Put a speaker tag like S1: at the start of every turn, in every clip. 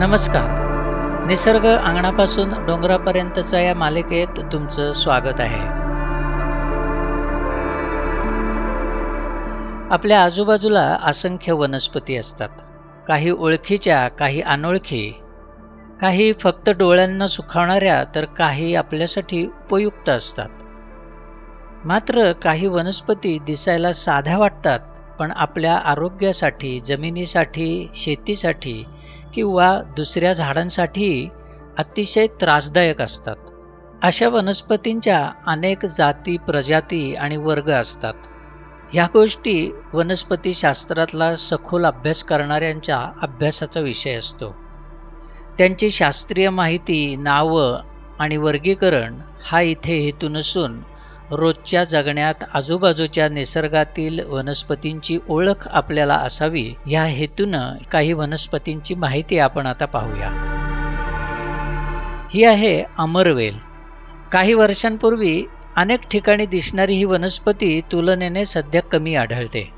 S1: नमस्कार. निसर्ग अंगणापासून डोंगरापर्यंतच्या या मालिकेत तुमचं स्वागत आहे. आपल्या आजूबाजूला असंख्य वनस्पती असतात. काही ओळखीच्या काही अनोळखी काही फक्त डोळ्यांना सुखावणाऱ्या तर काही आपल्यासाठी उपयुक्त असतात. मात्र काही वनस्पती दिसायला साध्या वाटतात पण आपल्या आरोग्यासाठी जमिनीसाठी शेतीसाठी किंवा दुसऱ्या झाडांसाठी अतिशय त्रासदायक असतात. अशा वनस्पतींच्या अनेक जाती प्रजाती आणि वर्ग असतात. ह्या गोष्टी वनस्पतीशास्त्रातला सखोल अभ्यास करणाऱ्यांच्या अभ्यासाचा विषय असतो. त्यांची शास्त्रीय माहिती नावं आणि वर्गीकरण हा इथे हेतू नसून रोजच्या जगण्यात आजूबाजूच्या निसर्गातील वनस्पतींची ओळख आपल्याला असावी या हेतूनं काही वनस्पतींची माहिती आपण आता पाहूया. ही आहे अमरवेल. काही वर्षांपूर्वी अनेक ठिकाणी दिसणारी ही वनस्पती तुलनेने सध्या कमी आढळते.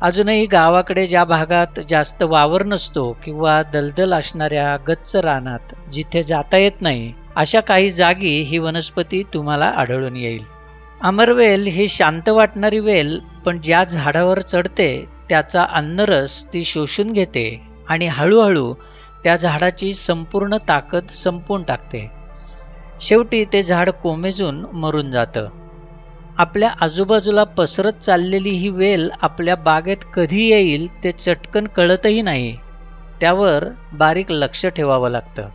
S1: अजूनही गावाकडे ज्या भागात जास्त वावर नसतो किंवा दलदल असणाऱ्या गच्च रानात जिथे जाता येत नाही अशा काही जागी ही वनस्पती तुम्हाला आढळून येईल. अमरवेल ही शांत वाटणारी वेल पण ज्या झाडावर चढते त्याचा अन्नरस ती शोषून घेते आणि हळूहळू त्या झाडाची संपूर्ण ताकद संपवून टाकते. शेवटी ते झाड कोमेजून मरून जातं. आपल्या आजूबाजूला पसरत चाललेली ही वेल आपल्या बागेत कधी येईल ते चटकन कळतही नाही. त्यावर बारीक लक्ष ठेवावं लागतं.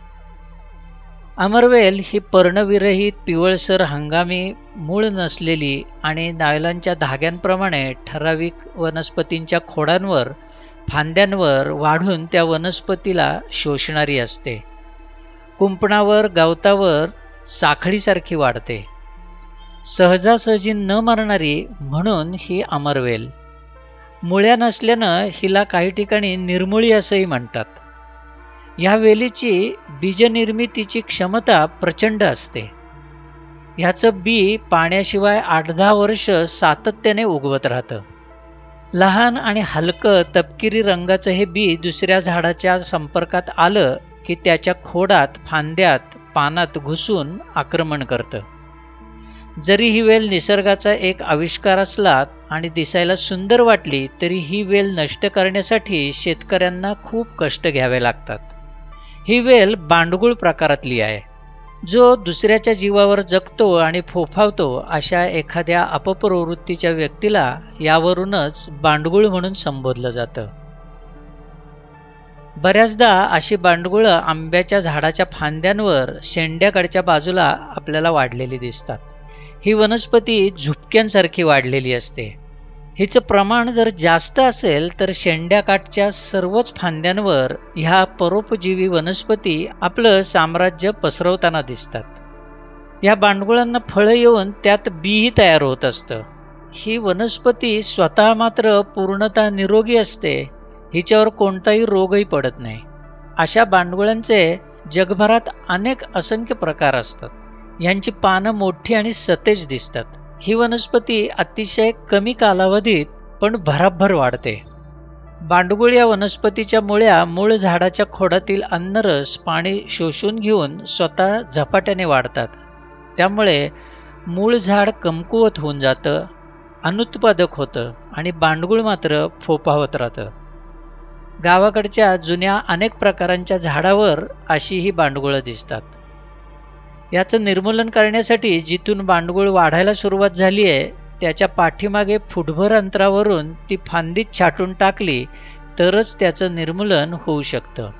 S1: अमरवेल ही पर्णविरहित पिवळसर हंगामी मूळ नसलेली आणि नायलांच्या धाग्यांप्रमाणे ठराविक वनस्पतींच्या खोडांवर फांद्यांवर वाढून त्या वनस्पतीला शोषणारी असते. कुंपणावर गवतावर साखळीसारखी वाढते. सहजासहजी न मारणारी म्हणून ही अमरवेल. मुळ्या नसल्यानं हिला काही ठिकाणी निर्मुळी असंही म्हणतात. या वेलीची बीजनिर्मितीची क्षमता प्रचंड असते. ह्याचं बी पाण्याशिवाय आठ दहा वर्ष सातत्याने उगवत राहतं. लहान आणि हलकं तपकिरी रंगाचं हे बी दुसऱ्या झाडाच्या संपर्कात आलं की त्याच्या खोडात फांद्यात पानात घुसून आक्रमण करतं. जरी ही वेल निसर्गाचा एक आविष्कार असला आणि दिसायला सुंदर वाटली तरी ही वेल नष्ट करण्यासाठी शेतकऱ्यांना खूप कष्ट घ्यावे लागतात. ही वेल बांडगुळ प्रकारातली आहे. जो दुसऱ्याच्या जीवावर जगतो आणि फोफावतो अशा एखाद्या अपप्रवृत्तीच्या व्यक्तीला यावरूनच बांडगुळ म्हणून संबोधलं जातं. बऱ्याचदा अशी बांडगुळं आंब्याच्या झाडाच्या फांद्यांवर शेंड्याकडच्या बाजूला आपल्याला वाढलेली दिसतात. ही वनस्पती झुपक्यांसारखी वाढलेली असते. हिचं प्रमाण जर जास्त असेल तर शेंड्याकाठच्या सर्वच फांद्यांवर ह्या परोपजीवी वनस्पती आपलं साम्राज्य पसरवताना दिसतात. या बांडगुळांना फळं येऊन त्यात बीही तयार होत असतं. ही वनस्पती स्वतः मात्र पूर्णतः निरोगी असते हिच्यावर कोणताही रोगही पडत नाही. अशा बांडगुळांचे जगभरात अनेक असंख्य प्रकार असतात. यांची पानं मोठी आणि सतेज दिसतात. ही वनस्पती अतिशय कमी कालावधीत पण भराभर वाढते. बांडगुळ या वनस्पतीच्या मुळ्या मूळ झाडाच्या खोडातील अन्नरस पाणी शोषून घेऊन स्वतः झपाट्याने वाढतात. त्यामुळे मूळ झाड कमकुवत होऊन जातं अनुत्पादक होतं आणि बांडगुळ मात्र फोपावत राहतं. गावाकडच्या जुन्या अनेक प्रकारांच्या झाडावर अशी ही बांडगुळं दिसतात. याचं निर्मूलन करण्यासाठी जिथून बांडगुळ वाढायला सुरुवात झाली आहे त्याच्या पाठीमागे फुटभर अंतरावरून ती फांदीत छाटून टाकली तरच त्याचं निर्मूलन होऊ शकतं.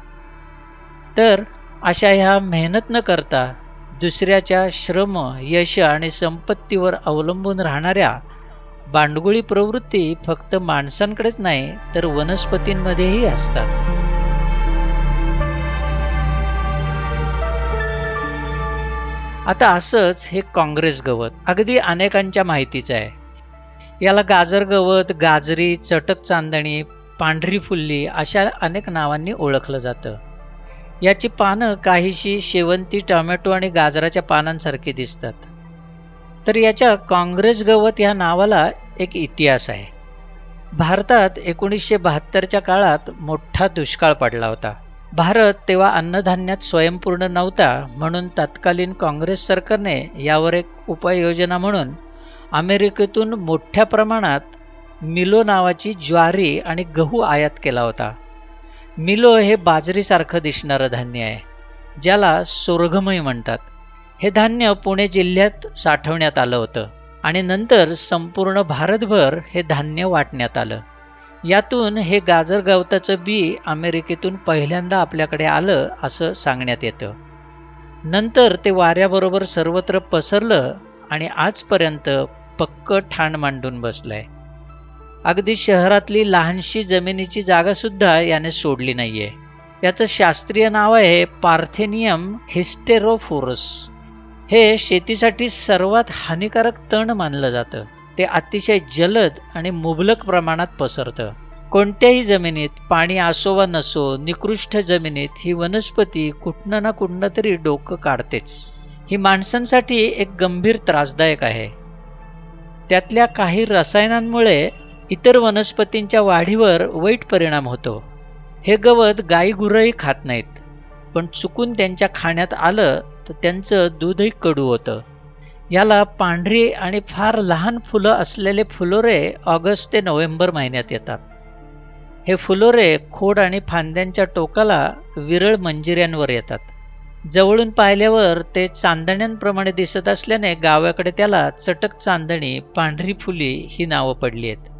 S1: तर अशा ह्या मेहनत न करता दुसऱ्याच्या श्रम यश आणि संपत्तीवर अवलंबून राहणाऱ्या बांडगुळी प्रवृत्ती फक्त माणसांकडेच नाही तर वनस्पतींमध्येही असतात. आता असंच हे काँग्रेस गवत अगदी अनेकांच्या माहितीचं आहे. याला गाजर गवत गाजरी चटक चांदणी पांढरी फुल्ली अशा अनेक नावांनी ओळखलं जातं. याची पानं काहीशी शेवंती टोमॅटो आणि गाजराच्या पानांसारखी दिसतात. तर याच्या काँग्रेस गवत या नावाला एक इतिहास आहे. भारतात एकोणीसशे बहात्तरच्या काळात मोठा दुष्काळ पडला होता. भारत तेव्हा अन्नधान्यात स्वयंपूर्ण नव्हता म्हणून तत्कालीन काँग्रेस सरकारने यावर एक उपाययोजना म्हणून अमेरिकेतून मोठ्या प्रमाणात मिलो नावाची ज्वारी आणि गहू आयात केला होता. मिलो हे बाजरीसारखं दिसणारं धान्य आहे ज्याला सोरगमही म्हणतात. हे धान्य पुणे जिल्ह्यात साठवण्यात आलं होतं आणि नंतर संपूर्ण भारतभर हे धान्य वाटण्यात आलं. यातून हे गाजर गवताचं बी अमेरिकेतून पहिल्यांदा आपल्याकडे आलं असं सांगण्यात येतं. नंतर ते वाऱ्याबरोबर सर्वत्र पसरलं आणि आजपर्यंत पक्क ठाण मांडून बसलंय. अगदी शहरातली लहानशी जमिनीची जागासुद्धा याने सोडली नाहीये. याचं शास्त्रीय नाव आहे पार्थेनियम हिस्टेरोफोरस. हे शेतीसाठी सर्वात हानिकारक तण मानलं जातं. ते अतिशय जलद आणि मुबलक प्रमाणात पसरतं. कोणत्याही जमिनीत पाणी असो वा नसो निकृष्ट जमिनीत ही वनस्पती कुठनं ना कुठनं तरी डोकं काढतेच. ही माणसांसाठी एक गंभीर त्रासदायक आहे. त्यातल्या काही रसायनांमुळे इतर वनस्पतींच्या वाढीवर वाईट परिणाम होतो. हे गवत गाईगुरंही खात नाहीत. पण चुकून त्यांच्या खाण्यात आलं तर त्यांचं दूधही कडू होतं. याला पांढरी आणि फार लहान फुलं असलेले फुलोरे ऑगस्ट ते नोव्हेंबर महिन्यात येतात. हे फुलोरे खोड आणि फांद्यांच्या टोकाला विरळ मंजिऱ्यांवर येतात. जवळून पाहिल्यावर ते चांदण्यांप्रमाणे दिसत असल्याने गावाकडे त्याला चटक चांदणी पांढरी फुली ही नावं पडली आहेत.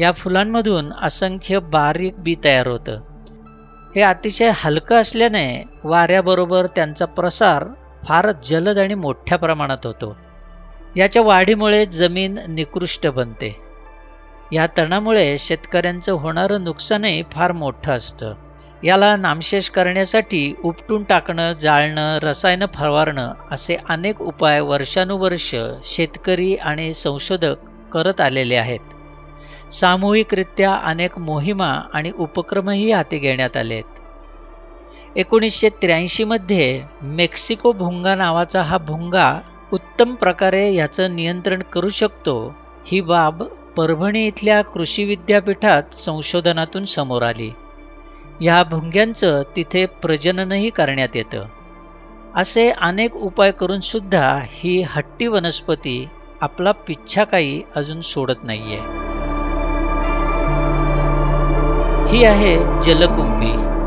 S1: या फुलांमधून असंख्य बारीक बी तयार होतं. हे अतिशय हलकं असल्याने वाऱ्याबरोबर त्यांचा प्रसार फारच जलद आणि मोठ्या प्रमाणात होतो. याच्या वाढीमुळे जमीन निकृष्ट बनते. या तणामुळे शेतकऱ्यांचं होणारं नुकसानही फार मोठं असतं. याला नामशेष करण्यासाठी उपटून टाकणं जाळणं रसायनं फवारणं असे अनेक उपाय वर्षानुवर्ष शेतकरी आणि संशोधक करत आलेले आहेत. सामूहिकरित्या अनेक मोहिमा आणि उपक्रमही हाती घेण्यात आलेत. एकोणीसशे त्र्याऐंशीमध्ये मेक्सिको भुंगा नावाचा हा भुंगा उत्तम प्रकारे याचं नियंत्रण करू शकतो. ही बाब परभणी इथल्या कृषी विद्यापीठात संशोधनातून समोर आली. या भुंग्यांचं तिथे प्रजननही करण्यात येतं. असे अनेक उपाय करून सुद्धा ही हट्टी वनस्पती आपला पिच्छा काही अजून सोडत नाहीये. ही आहे जलकुंभी.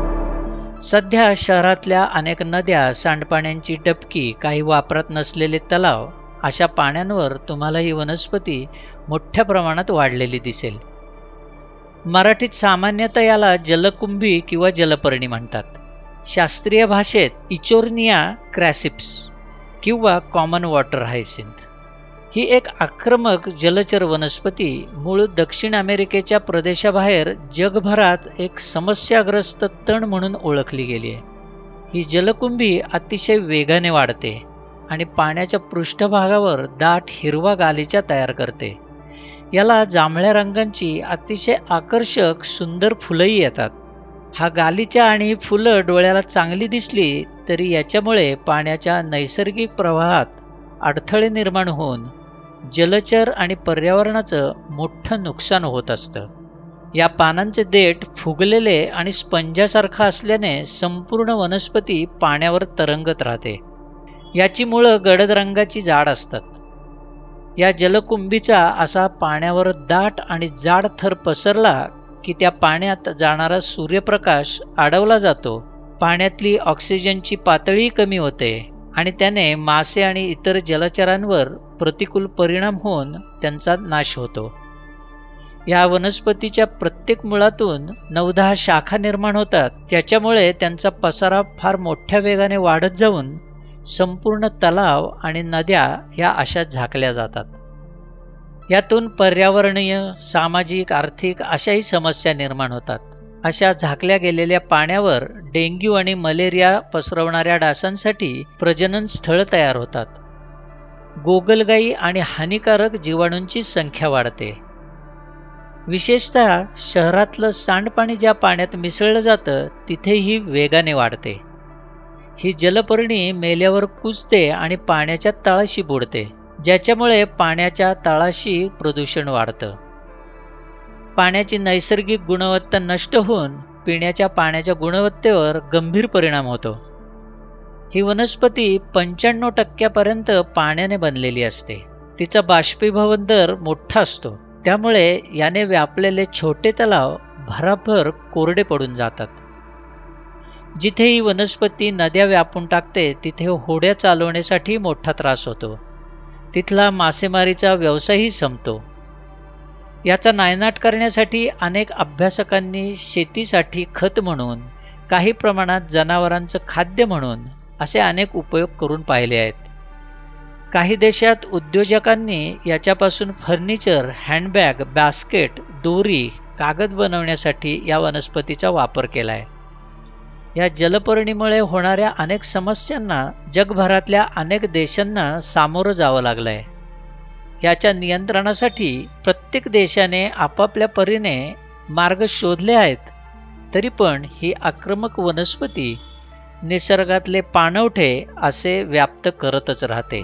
S1: सध्या शहरातल्या अनेक नद्या सांडपाण्यांची डबकी काही वापरत नसलेले तलाव अशा पाण्यांवर तुम्हाला ही वनस्पती मोठ्या प्रमाणात वाढलेली दिसेल. मराठीत सामान्यतः याला जलकुंभी किंवा जलपर्णी म्हणतात. शास्त्रीय भाषेत इचोर्निया क्रॅसिप्स किंवा कॉमन वॉटर हायसिंथ. ही एक आक्रमक जलचर वनस्पती मूळ दक्षिण अमेरिकेच्या प्रदेशाबाहेर जगभरात एक समस्याग्रस्त तण म्हणून ओळखली गेली आहे. ही जलकुंभी अतिशय वेगाने वाढते आणि पाण्याच्या पृष्ठभागावर दाट हिरवा गालीचा तयार करते. याला जांभळ्या रंगांची अतिशय आकर्षक सुंदर फुलंही येतात. हा गालीचा आणि फुलं डोळ्याला चांगली दिसली तरी याच्यामुळे पाण्याच्या नैसर्गिक प्रवाहात अडथळे निर्माण होऊन जलचर आणि पर्यावरणाचं मोठं नुकसान होत असतं. या पानांचे देठ फुगलेले आणि स्पंजासारखं असल्याने संपूर्ण वनस्पती पाण्यावर तरंगत राहते. याची मुळं गडद रंगाची जाड असतात. या जलकुंभीचा असा पाण्यावर दाट आणि जाड थर पसरला की त्या पाण्यात जाणारा सूर्यप्रकाश अडवला जातो. पाण्यातली ऑक्सिजनची पातळी कमी होते आणि त्याने मासे आणि इतर जलचरांवर प्रतिकूल परिणाम होऊन त्यांचा नाश होतो. या वनस्पतीच्या प्रत्येक मुळातून नवदहा शाखा निर्माण होतात. त्याच्यामुळे त्यांचा पसारा फार मोठ्या वेगाने वाढत जाऊन संपूर्ण तलाव आणि नद्या या अशा झाकल्या जातात. यातून पर्यावरणीय सामाजिक आर्थिक अशाही समस्या निर्माण होतात. अशा झाकल्या गेलेल्या पाण्यावर डेंग्यू आणि मलेरिया पसरवणाऱ्या डासांसाठी प्रजनन स्थळ तयार होतात. गोगलगाई आणि हानिकारक जीवाणूंची संख्या वाढते. विशेषतः शहरातलं सांडपाणी ज्या पाण्यात मिसळलं जातं तिथेही वेगाने वाढते. ही जलपर्णी मेल्यावर कुजते आणि पाण्याच्या तळाशी बुडते ज्याच्यामुळे पाण्याच्या तळाशी प्रदूषण वाढतं. पाण्याची नैसर्गिक गुणवत्ता नष्ट होऊन पिण्याच्या पाण्याच्या गुणवत्तेवर गंभीर परिणाम होतो. ही वनस्पती पंच्याण्णव टक्क्यापर्यंत पाण्याने बनलेली असते. तिचा बाष्पीभवन दर मोठा असतो. त्यामुळे याने व्यापलेले छोटे तलाव भराभर कोरडे पडून जातात. जिथे ही वनस्पती नद्या व्यापून टाकते तिथे होड्या चालवण्यासाठी मोठा त्रास होतो. तिथला मासेमारीचा व्यवसायही संपतो. याचा नायनाट करण्यासाठी अनेक अभ्यासकांनी शेतीसाठी खत म्हणून काही प्रमाणात जनावरांचं खाद्य म्हणून असे अनेक उपयोग करून पाहिले आहेत. काही देशात उद्योजकांनी याच्यापासून फर्निचर हँडबॅग बास्केट दोरी कागद बनवण्यासाठी या वनस्पतीचा वापर केला आहे या जलपर्णीमुळे होणाऱ्या अनेक समस्यांना जगभरातल्या अनेक देशांना सामोरं जावं लागलंय. याच्या नियंत्रणासाठी प्रत्येक देशाने आपापल्या परीने मार्ग शोधले आहेत तरी पण ही आक्रमक वनस्पती निसर्गातले पाणवठे असे व्याप्त करतच राहते.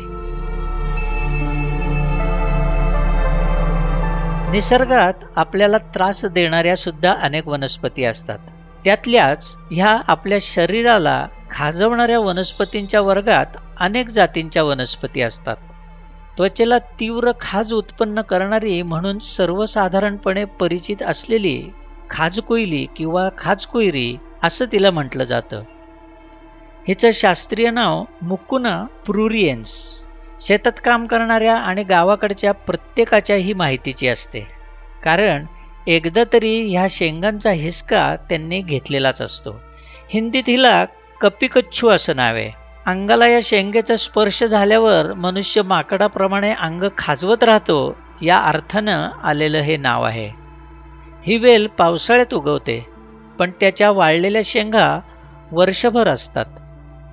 S1: निसर्गात आपल्याला त्रास देणाऱ्या सुद्धा अनेक वनस्पती असतात. त्यातल्याच ह्या आपल्या शरीराला खाजवणाऱ्या वनस्पतींच्या वर्गात अनेक जातींच्या वनस्पती असतात. त्वचेला तीव्र खाज उत्पन्न करणारी म्हणून सर्वसाधारणपणे परिचित असलेली खाजकोयली किंवा खाजकोयरी असं तिला म्हटलं जातं. हिचं शास्त्रीय नाव मुकुना प्रुरियन्स. शेतात काम करणाऱ्या आणि गावाकडच्या प्रत्येकाच्या ही माहितीची असते. कारण एकदा तरी ह्या शेंगांचा हिसका त्यांनी घेतलेलाच असतो. हिंदीत हिला कपिकच्छू असं नाव आहे. अंगाला या शेंगेचा स्पर्श झाल्यावर मनुष्य माकडाप्रमाणे अंग खाजवत राहतो या अर्थानं आलेलं हे नाव आहे. ही वेल पावसाळ्यात उगवते पण त्याच्या वाळलेल्या शेंगा वर्षभर असतात.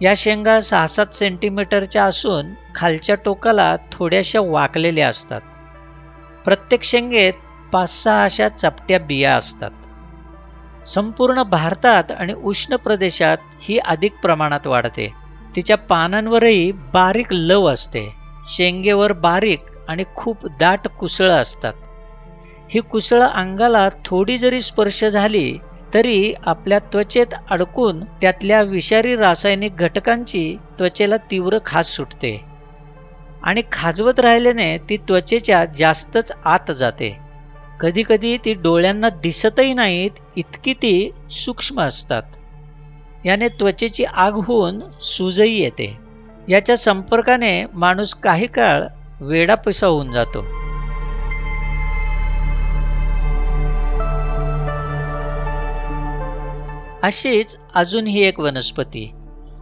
S1: या शेंगा सहा सात सेंटीमीटरच्या असून खालच्या टोकाला थोड्याशा वाकलेल्या असतात. प्रत्येक शेंगेत पाच सहा अशा चपट्या बिया असतात. संपूर्ण भारतात आणि उष्ण प्रदेशात ही अधिक प्रमाणात वाढते. तिच्या पानांवरही बारीक लव असते. शेंगेवर बारीक आणि खूप दाट कुसळं असतात. ही कुसळं अंगाला थोडी जरी स्पर्श झाली तरी आपल्या त्वचेत अडकून त्यातल्या विषारी रासायनिक घटकांची त्वचेला तीव्र खास सुटते. आणि खाजवत राहिल्याने ती त्वचेच्या जास्तच आत जाते. कधीकधी ती डोळ्यांना दिसतही नाहीत इतकी ती सूक्ष्म असतात. याने त्वचेची आग होऊन सूजही येते. याच्या संपर्काने माणूस काही काळ वेडापिसा होऊन जातो. अशीच अजून ही एक वनस्पती.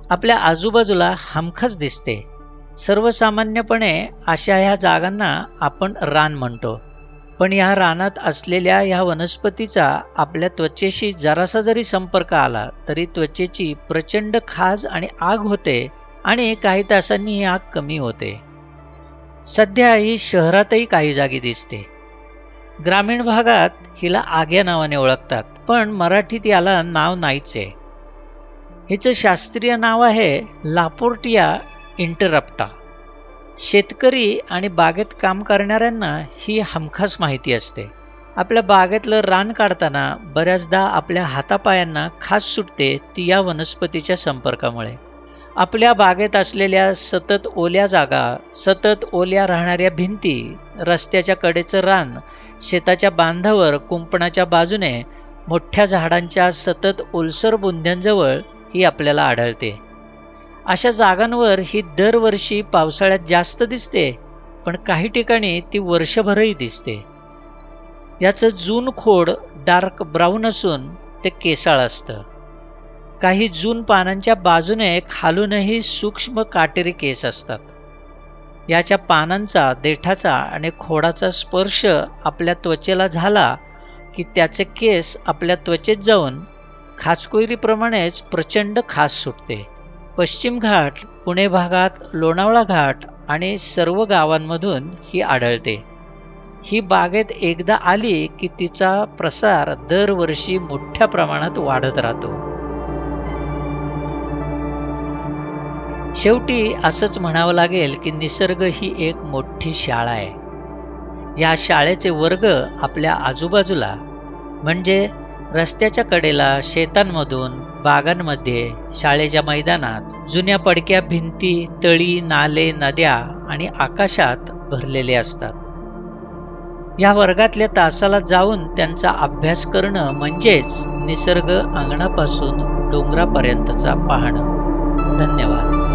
S1: आपल्या आजूबाजूला हमखस दिसते. सर्वसामान्यपणे अशा ह्या जागांना आपण रान म्हणतो. पण या रानात असलेल्या ह्या वनस्पतीचा आपल्या त्वचेशी जरासा जरी संपर्क आला तरी त्वचेची प्रचंड खाज आणि आग होते आणि काही तासांनी ही आग कमी होते. सध्या ही शहरातही काही जागी दिसते. ग्रामीण भागात हिला आग्या नावाने ओळखतात. पण मराठीत याला नाव नाहीच. आहे हिचं शास्त्रीय नाव आहे लापोर्टिया इंटरप्टा. शेतकरी आणि बागेत काम करणाऱ्यांना ही हमखास माहिती असते. आपल्या बागेतलं रान काढताना बऱ्याचदा आपल्या हातापायांना खास सुटते ती या वनस्पतीच्या संपर्कामुळे. आपल्या बागेत असलेल्या सतत ओल्या जागा सतत ओल्या राहणाऱ्या भिंती रस्त्याच्या कडेचं रान शेताच्या बांधावर कुंपणाच्या बाजूने मोठ्या झाडांच्या सतत ओलसर बुंद्यांजवळ ही आपल्याला आढळते. अशा जागांवर ही दरवर्षी पावसाळ्यात जास्त दिसते पण काही ठिकाणी ती वर्षभरही दिसते. याचं जून खोड डार्क ब्राऊन असून ते केसाळ असतं. काही जून पानांच्या बाजूने खालूनही सूक्ष्म काटेरी केस असतात. याच्या पानांचा देठाचा आणि खोडाचा स्पर्श आपल्या त्वचेला झाला की त्याचे केस आपल्या त्वचेत जाऊन खाचकोयरीप्रमाणेच प्रचंड खास सुटते. पश्चिम घाट पुणे भागात लोणावळा घाट आणि सर्व गावांमधून ही आढळते. ही बागेत एकदा आली की तिचा प्रसार दरवर्षी मोठ्या प्रमाणात वाढत राहतो. शेवटी असंच म्हणावं लागेल की निसर्ग ही एक मोठी शाळा आहे. या शाळेचे वर्ग आपल्या आजूबाजूला म्हणजे रस्त्याच्या कडेला शेतांमधून बागांमध्ये शाळेच्या मैदानात जुन्या पडक्या भिंती तळी नाले नद्या आणि आकाशात भरलेले असतात. या वर्गातल्या तासाला जाऊन त्यांचा अभ्यास करणं म्हणजेच निसर्ग अंगणापासून डोंगरापर्यंतचा पाहणं. धन्यवाद.